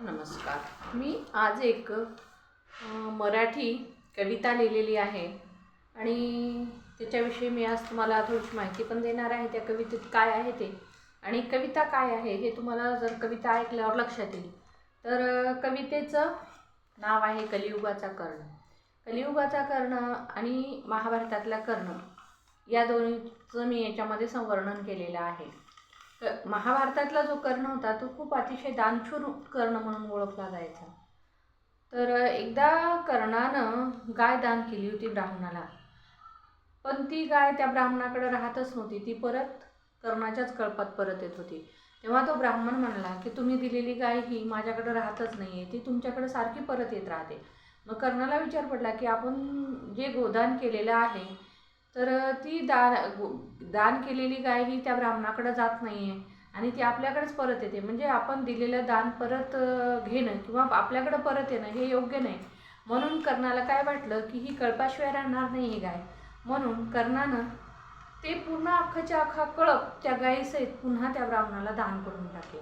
नमस्कार. मी आज एक मराठी कविता लिहिलेली आहे आणि त्याच्याविषयी मी आज तुम्हाला थोडीशी माहिती पण देणार आहे त्या कवितेत काय आहे ते. आणि कविता काय आहे हे तुम्हाला जर कविता ऐकल्यावर लक्षात येईल. तर कवितेचं नाव आहे कलियुगाचा कर्ण. कलियुगाचा कर्ण आणि महाभारतातला कर्ण या दोन्हीचं मी याच्यामध्ये संवर्णन केलेलं आहे. तर महाभारतातला जो कर्ण होता तो खूप अतिशय दानशूर कर्ण म्हणून ओळखला जायचा. तर एकदा कर्णानं गाय दान केली होती ब्राह्मणाला. पण ती गाय त्या ब्राह्मणाकडे राहतच नव्हती. ती परत कर्णाच्याच कळपात परत येत होती. तेव्हा तो ब्राह्मण म्हणला की तुम्ही दिलेली गाय ही माझ्याकडे राहतच नाही आहे ती तुमच्याकडे सारखी परत येत राहते. मग कर्णाला विचार पडला की आपण जे गोदान केलेलं आहे तर ती दान दान केलेली गाय ही त्या ब्राह्मणाकडे जात नाही आहे आणि ती आपल्याकडेच परत येते. म्हणजे आपण दिलेलं दान परत घेणं किंवा आपल्याकडं परत येणं हे योग्य नाही. म्हणून कर्णाला काय वाटलं की ही कळपाशिवाय राहणार नाही ही गाय. म्हणून कर्णानं ते पूर्ण अख्खाच्या अख्खा कळप त्या गायीसहित पुन्हा त्या ब्राह्मणाला दान करून टाकले.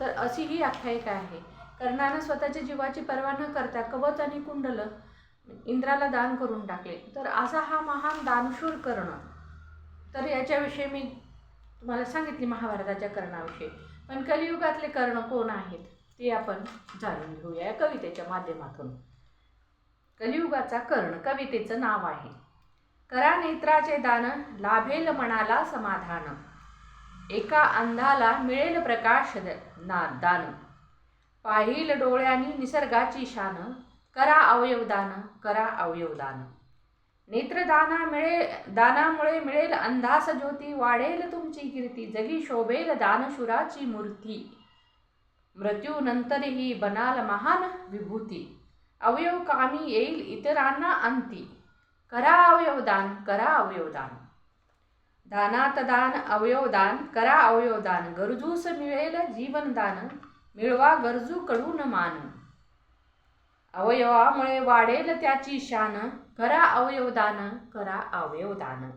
तर अशी ही आख्यायिका आहे. कर्णानं स्वतःच्या जीवाची पर्वा न करता कवच आणि कुंडलं इंद्राला दान करून टाकले. तर असा हा महान दानशूर कर्ण. तर याच्याविषयी मी तुम्हाला सांगितली महाभारताच्या कर्णाविषयी. पण कलियुगातले कर्ण कोण आहेत ते आपण जाणून घेऊया या कवितेच्या माध्यमातून. कलियुगाचा कर्ण कवितेचं नाव आहे. करा नेत्राचे दान लाभेल मनाला समाधान. एका अंधाला मिळेल प्रकाश द- ना दान. पाहिल डोळ्यांनी निसर्गाची शान. करा अवयवदान करा अवयवदान. नेत्रदाना मिळे दानामुळे मिळेल अंधास ज्योती वाढेल तुमची कीर्ती जगी शोभेल दानशुराची मूर्ती. मृत्यूनंतरही बनाल महान विभूती. अवयव कामी येईल इतरांना अंती. करा अवयवदान करा अवयवदान. दानात दान अवयवदान करा अवयवदान. गरजूस मिळेल जीवनदान मिळवा गरजूकडून मान. अवयवामुळे वाढेल त्याची शान. करा अवयवदान करा अवयवदान.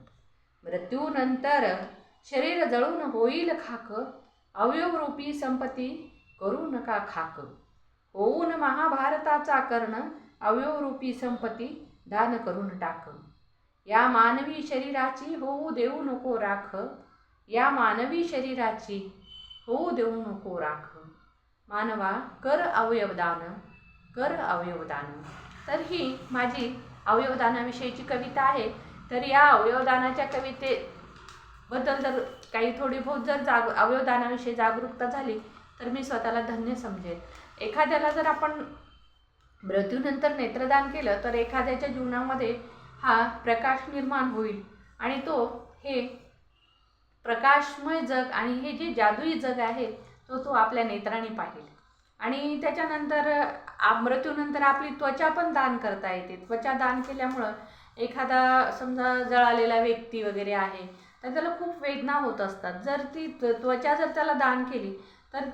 मृत्यूनंतर शरीर जळून होईल खाक. अवयवरूपी संपत्ती करू नका खाक. होऊन महाभारताचा कर्ण अवयवरूपी संपत्ती दान करून टाक. या मानवी शरीराची होऊ देऊ नको राख. या मानवी शरीराची होऊ देऊ नको राख. मानवा कर अवयवदान. कर अवयवदान. तर ही माझी अवयवदानाविषयीची कविता आहे. तर या अवयवदानाच्या कवितेबद्दल जर काही थोडी बहुत जर जाग अवयवदानाविषयी जागरूकता झाली तर मी स्वतःला धन्य समजेल एखाद्याला जर आपण मृत्यूनंतर नेत्रदान केलं तर एखाद्याच्या जीवनामध्ये हा प्रकाश निर्माण होईल. आणि तो हे प्रकाशमय जग आणि हे जे जादुई जग आहे तो तो आपल्या नेत्राने पाहिल. आणि त्याच्यानंतर मृत्यूनंतर आपली त्वचा पण दान करता येते. त्वचा दान केल्यामुळं एखादा समजा जळालेला व्यक्ती वगैरे आहे तर त्याला खूप वेदना होत असतात. जर ती त्व- त्वचा जर त्याला दान केली तर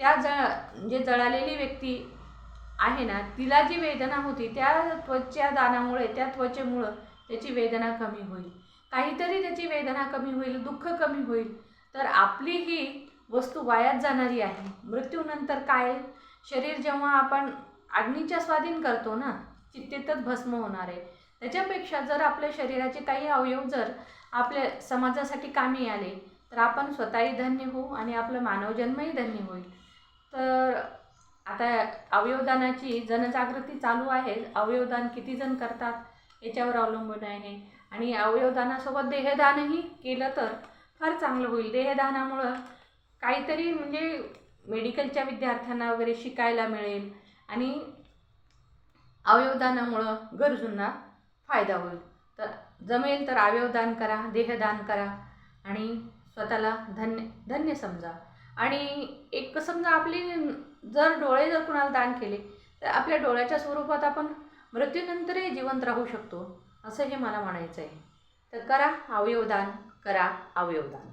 त्या जळ जे जळालेली व्यक्ती आहे ना तिला जी वेदना होती त्या त्वचा दानामुळे त्या त्वचेमुळं त्याची वेदना कमी होईल. काहीतरी त्याची वेदना कमी होईल दुःख कमी होईल. तर आपली ही वस्तू वायात जाणारी आहे. मृत्यूनंतर काय? शरीर जेव्हा आपण अग्नीच्या स्वाधीन करतो ना चित्तेतच भस्म होणार आहे. त्याच्यापेक्षा जर आपल्या शरीराचे काही अवयव जर आपल्या समाजासाठी कामी आले तर आपण स्वतःही धन्य होऊ आणि आपलं मानवजन्मही धन्य होईल. तर आता अवयवदानाची जनजागृती चालू आहे. अवयवदान किती जण करतात याच्यावर अवलंबून आहे. आणि अवयवदानासोबत देहदानही केलं तर फार चांगलं होईल. देहदानामुळं काहीतरी म्हणजे मेडिकलच्या विद्यार्थ्यांना वगैरे शिकायला मिळेल. आणि अवयवदानामुळं गरजूंना फायदा होईल. तर जमेल तर अवयवदान करा देहदान करा आणि स्वतःला धन्य धन्य समजा. आणि एक समजा आपली जर डोळे जर कुणाला दान केले तर आपल्या डोळ्याच्या स्वरूपात आपण मृत्यूनंतरही जिवंत राहू शकतो असं हे मला म्हणायचं आहे तर करा अवयवदान करा अवयवदान